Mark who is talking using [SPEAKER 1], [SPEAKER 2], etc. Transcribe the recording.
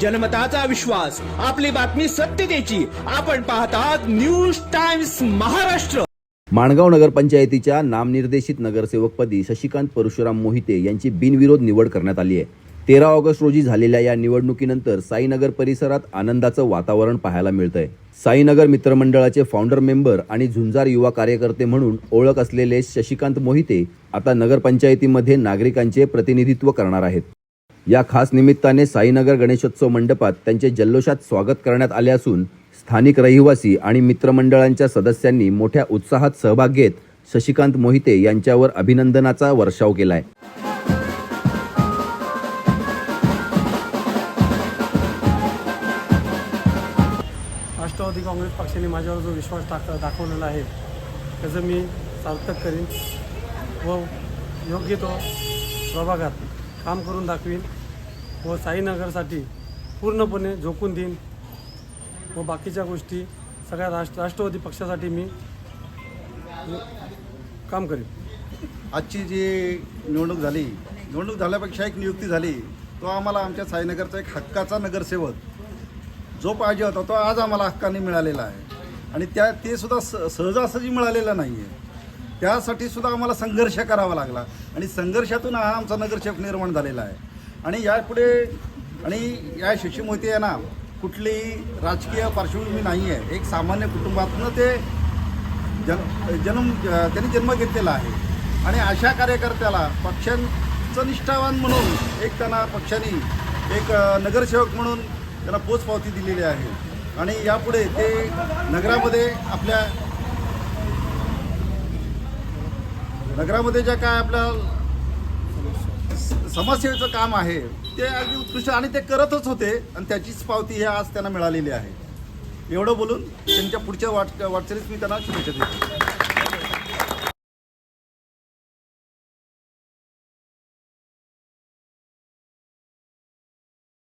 [SPEAKER 1] जनमताचा विश्वास आपली बातमी सत्यतेची आपण पाहतात न्यूज टाइम्स महाराष्ट्र.
[SPEAKER 2] माणगाव नगरपंचायतीच्या नामनिर्देशित नगरसेवकपदी शशिकांत परशुराम मोहिते यांची बिनविरोध निवड करण्यात आली आहे. तेरा ऑगस्ट रोजी झालेल्या या निवडणुकीनंतर साईनगर परिसरात आनंदाचं वातावरण पाहायला मिळतंय. साईनगर मित्रमंडळाचे फाउंडर मेंबर आणि झुंजार युवा कार्यकर्ते म्हणून ओळख असलेले शशिकांत मोहिते आता नगरपंचायतीमध्ये नागरिकांचे प्रतिनिधित्व करणार आहेत. या खास निमित्ताने साईनगर गणेशोत्सव मंडपात त्यांचे जल्लोषात स्वागत करण्यात आले असून स्थानिक रहिवासी आणि मित्रमंडळांच्या सदस्यांनी मोठ्या उत्साहात सहभाग घेत शशिकांत मोहिते यांच्यावर अभिनंदनाचा वर्षाव केलाय.
[SPEAKER 3] राष्ट्रवादी काँग्रेस पक्षाने माझ्यावर जो विश्वास टाक दाखवलेला आहे त्याचं मी सार्थक करीन व योग्य तो प्रभागात काम करून दाखवीन. व साईनगरसाठी पूर्णपणे झोकून देईन. व बाकीच्या गोष्टी सगळ्या राष्ट्र राष्ट्रवादी पक्षासाठी मी काम करेन.
[SPEAKER 4] आजची जी निवडणूक झाली निवडणूक झाल्यापेक्षा एक नियुक्ती झाली तो आम्हाला आमच्या साईनगरचा एक हक्काचा नगरसेवक जो पाहिजे होता तो आज आम्हाला हक्काने मिळालेला आहे. आणि त्या ते सुद्धा स सहजासहजी मिळालेलं नाही आहे त्यासाठी सुद्धा आम्हाला संघर्ष करावा लागला. आणि संघर्षातून हा आमचा नगरसेवक निर्माण झालेला आहे. आणि यापुढे आणि या शशी मोहिते यांना कुठलीही राजकीय पार्श्वभूमी नाही आहे एक सामान्य कुटुंबातनं ते जन जन्म त्यांनी जन्म घेतलेला आहे. आणि अशा कार्यकर्त्याला पक्षांचं निष्ठावान म्हणून एक त्यांना पक्षाने एक नगरसेवक म्हणून त्यांना पोचपावती दिलेली आहे. आणि यापुढे ते नगरामध्ये आपल्या नगरामध्ये ज्या काय आपल्या समाजसेवेचं काम आहे ते अगदी उत्कृष्ट आणि ते करतच होते आणि त्याचीच पावती ही आज त्यांना मिळालेली आहे. एवढं बोलून त्यांच्या पुढच्या वाट वाटचालीस मी त्यांना शुभेच्छा देतो.